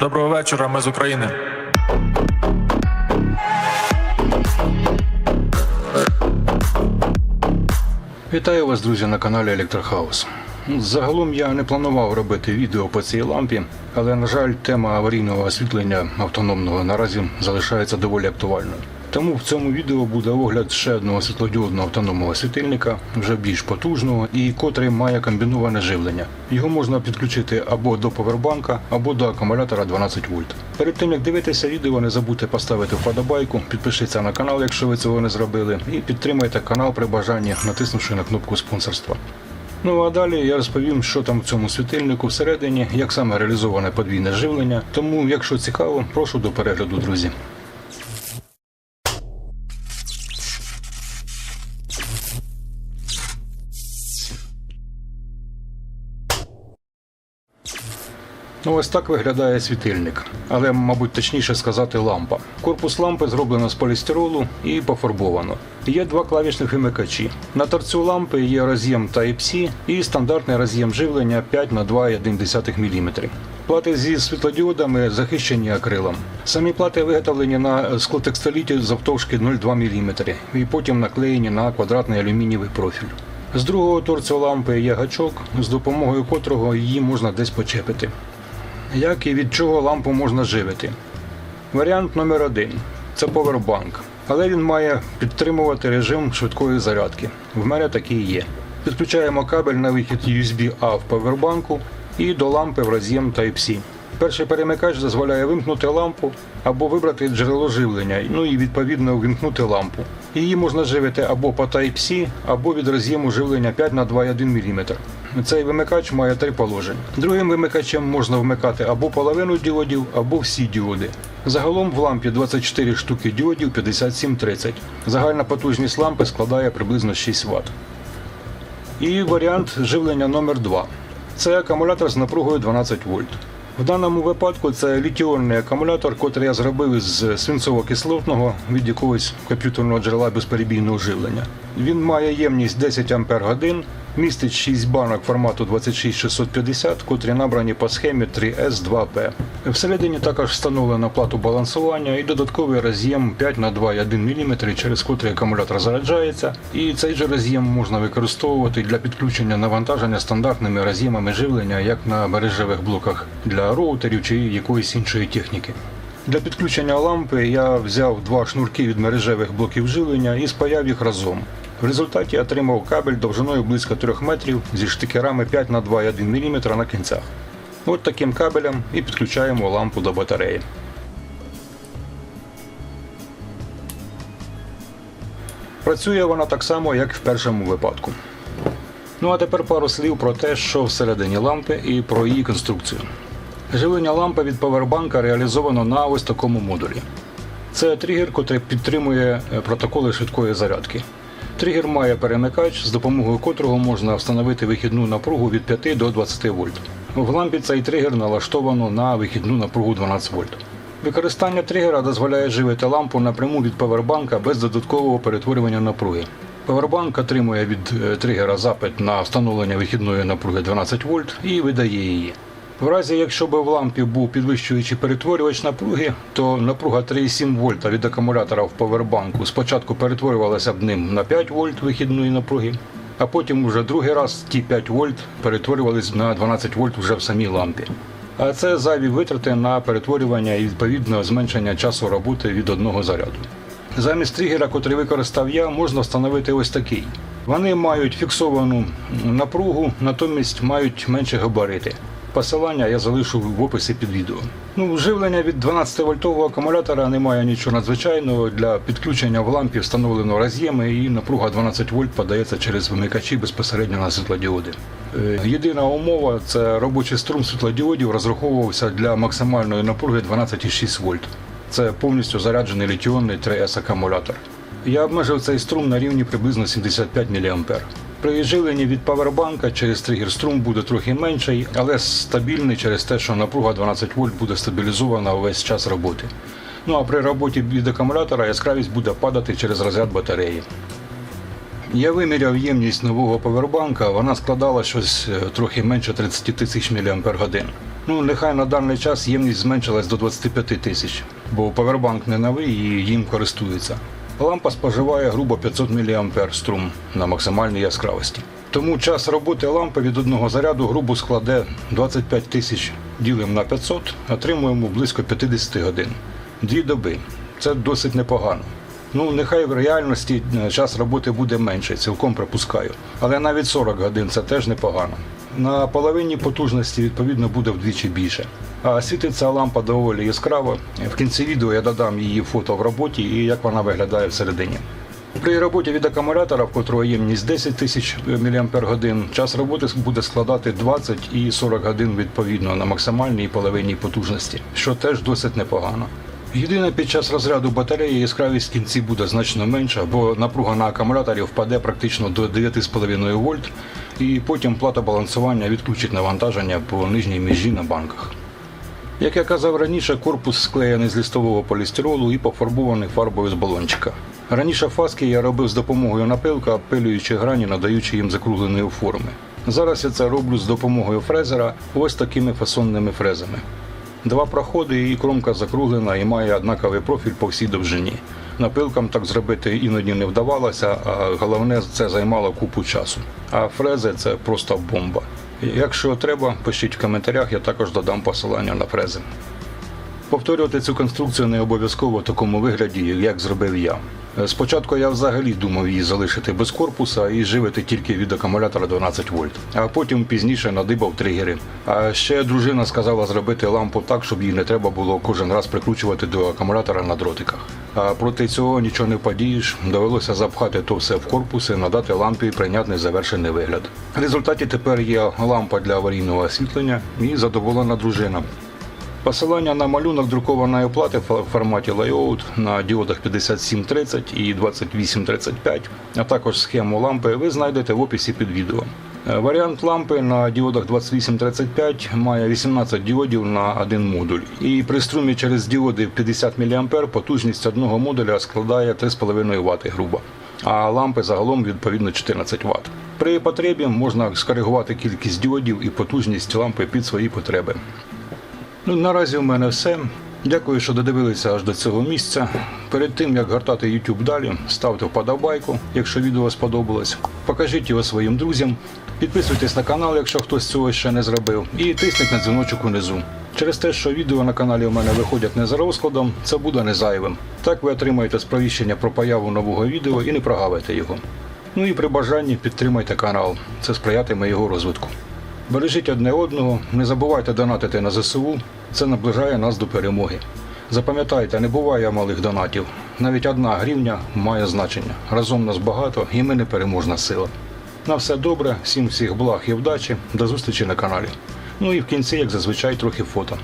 Доброго вечора, ми з України. Вітаю вас, друзі, на каналі Електрохаус. Загалом я не планував робити відео по цій лампі, але, на жаль, тема аварійного освітлення автономного наразі залишається доволі актуальною. Тому в цьому відео буде огляд ще одного світлодіодного автономного світильника, вже більш потужного і котрий має комбіноване живлення. Його можна підключити або до повербанка, або до акумулятора 12 вольт. Перед тим як дивитися відео, не забудьте поставити вподобайку, підпишіться на канал, якщо ви цього не зробили, і підтримайте канал при бажанні, натиснувши на кнопку спонсорства. Ну а далі я розповім, що там в цьому світильнику всередині, як саме реалізоване подвійне живлення. Тому, якщо цікаво, прошу до перегляду, друзі. Ну, ось так виглядає світильник, але, мабуть, точніше сказати, лампа. Корпус лампи зроблено з полістиролу і пофарбовано. Є два клавішних вимикачі. На торцю лампи є роз'єм Type-C і стандартний роз'єм живлення 5 на 2,1 мм. Плати зі світлодіодами захищені акрилом. Самі плати виготовлені на склотекстоліті завтовшки 0,2 мм і потім наклеєні на квадратний алюмінієвий профіль. З другого торцю лампи є гачок, з допомогою котрого її можна десь почепити. Як і від чого лампу можна живити? Варіант номер один це повербанк. Але він має підтримувати режим швидкої зарядки. В мене такий є. Підключаємо кабель на вихід USB-A в повербанку і до лампи в роз'єм Type-C. Перший перемикач дозволяє вимкнути лампу або вибрати джерело живлення, ну і відповідно вимкнути лампу. Її можна живити або по Type-C, або від роз'єму живлення 5 на 2,1 мм. Цей вимикач має три положення. Другим вимикачем можна вмикати або половину діодів, або всі діоди. Загалом в лампі 24 штуки діодів 5730. Загальна потужність лампи складає приблизно 6 Вт. І варіант живлення номер 2 Це акумулятор з напругою 12 вольт. В даному випадку це літіонний акумулятор, котрий я зробив із свинцово-кислотного від якогось комп'ютерного джерела безперебійного живлення. Він має ємність 10 Ампер годин, містить 6 банок формату 26650, котрі набрані по схемі 3S2P. Всередині також встановлена плату балансування і додатковий роз'єм 5 на 2,1 мм, через котрий акумулятор заряджається. І цей же роз'єм можна використовувати для підключення навантаження стандартними роз'ємами живлення, як на мережевих блоках для роутерів чи якоїсь іншої техніки. Для підключення лампи я взяв два шнурки від мережевих блоків живлення і спаяв їх разом. В результаті отримав кабель довжиною близько 3 метрів зі штикерами 5 на 2,1 мм на кінцях. От таким кабелем і підключаємо лампу до батареї. Працює вона так само, як в першому випадку. Ну а тепер пару слів про те, що всередині лампи і про її конструкцію. Живлення лампи від павербанка реалізовано на ось такому модулі. Це тригер, який підтримує е, протоколи швидкої зарядки. Тригер має перемикач, з допомогою котрого можна встановити вихідну напругу від 5 до 20 вольт. В лампі цей тригер налаштовано на вихідну напругу 12 вольт. Використання тригера дозволяє живити лампу напряму від павербанка без додаткового перетворювання напруги. Павербанк отримує від е, тригера запит на встановлення вихідної напруги 12 вольт і видає її. В разі, якщо б в лампі був підвищуючий перетворювач напруги, то напруга 3,7 вольта від акумулятора в повербанку спочатку перетворювалася б ним на 5 вольт вихідної напруги, а потім уже другий раз ті 5 вольт перетворювалися на 12 вольт вже в самій лампі. А це зайві витрати на перетворювання і відповідно зменшення часу роботи від одного заряду. Замість тригера, котрий використав я, можна встановити ось такий. Вони мають фіксовану напругу, натомість мають менші габарити. Посилання я залишу в описі під відео. Ну, живлення від 12 вольтового акумулятора немає нічого надзвичайного. Для підключення в лампі встановлено роз'єми і напруга 12 вольт подається через вимикачі безпосередньо на світлодіоди. Е, Єдина умова це робочий струм світлодіодів розраховувався для максимальної напруги 12,6 вольт. Це повністю заряджений літіонний 3С акумулятор. Я обмежив цей струм на рівні приблизно 75 мА. При живленні від павербанка через тригер струм буде трохи менший, але стабільний через те, що напруга 12 вольт буде стабілізована увесь час роботи. Ну а при роботі від акумулятора яскравість буде падати через розряд батареї. Я виміряв ємність нового павербанка, вона складала щось е, трохи менше 30 тисяч мАч. Ну, нехай на даний час ємність зменшилась до 25 тисяч, бо павербанк не новий і їм користуються. Лампа споживає грубо 500 мА струм на максимальній яскравості. Тому час роботи лампи від одного заряду грубо складе 25 тисяч ділимо на 500, отримуємо близько 50 годин. Дві доби. Це досить непогано. Ну, нехай в реальності е, час роботи буде менше, цілком припускаю. Але навіть 40 годин це теж непогано. На половині потужності, відповідно, буде вдвічі більше. Світиться лампа доволі яскраво. В кінці відео я додам її фото в роботі і як вона виглядає всередині. При роботі від акумулятора, в котрого ємність 10 тисяч мАч, час роботи буде складати 20 і 40 годин відповідно на максимальній і половинній потужності, що теж досить непогано. Єдине, під час розряду батареї яскравість в кінці буде значно менша, бо напруга на акумуляторі впаде практично до 9,5 вольт, і потім плата балансування відключить навантаження по нижній межі на банках. Як я казав раніше, корпус склеєний з лістового полістиролу і пофарбований фарбою з балончика. Раніше фаски я робив з допомогою напилка, обпилюючи грані, надаючи їм закругленої форми. Зараз я це роблю з допомогою фрезера ось такими фасонними фрезами. Два проходи і кромка закруглена і має однаковий профіль по всій довжині. Напилкам так зробити іноді не вдавалося, а головне це займало купу часу. А фрези це просто бомба. Якщо треба, пишіть в коментарях, я також додам посилання на фрези. Повторювати цю конструкцію не обов'язково в такому вигляді, як зробив я. Е, Спочатку я взагалі думав її залишити без корпуса і живити тільки від акумулятора 12 вольт, а потім пізніше надибав тригери. А ще дружина сказала зробити лампу так, щоб її не треба було кожен раз прикручувати до акумулятора на дротиках. А проти цього нічого не подієш, довелося запхати то все в корпус і надати лампі прийнятний завершений вигляд. В результаті тепер є лампа для аварійного освітлення і задоволена дружина. Посилання на малюнок друкованої оплати в форматі layout на діодах 5730 і 2835, а також схему лампи ви знайдете в описі під відео. Е, Варіант лампи на діодах 2835 має 18 діодів на один модуль. І при струмі через діоди 50 мА потужність одного модуля складає 3,5 Вт грубо. А лампи загалом відповідно 14 Вт. При потребі можна скоригувати кількість діодів і потужність лампи під свої потреби. Ну, наразі у мене все. Дякую, що додивилися аж до цього місця. Перед тим як гортати YouTube далі, ставте вподобайку, якщо відео сподобалось. Покажіть його своїм друзям. Підписуйтесь на канал, якщо хтось цього ще не зробив, і тисніть на дзвіночок унизу. Через те, що відео на каналі у мене виходять не за розкладом, це буде не зайвим. Так ви отримаєте сповіщення про появу нового відео і не прогавите його. Ну і при бажанні підтримайте канал. Це сприятиме його розвитку. Бережіть одне одного, не забувайте донатити на ЗСУ, це наближає нас до перемоги. Запам'ятайте, не буває малих донатів. Навіть одна гривня має значення. Разом нас багато і ми непереможна сила. На все добре, всім всіх благ і вдачі, до зустрічі на каналі. Ну і в кінці, як зазвичай, трохи фото.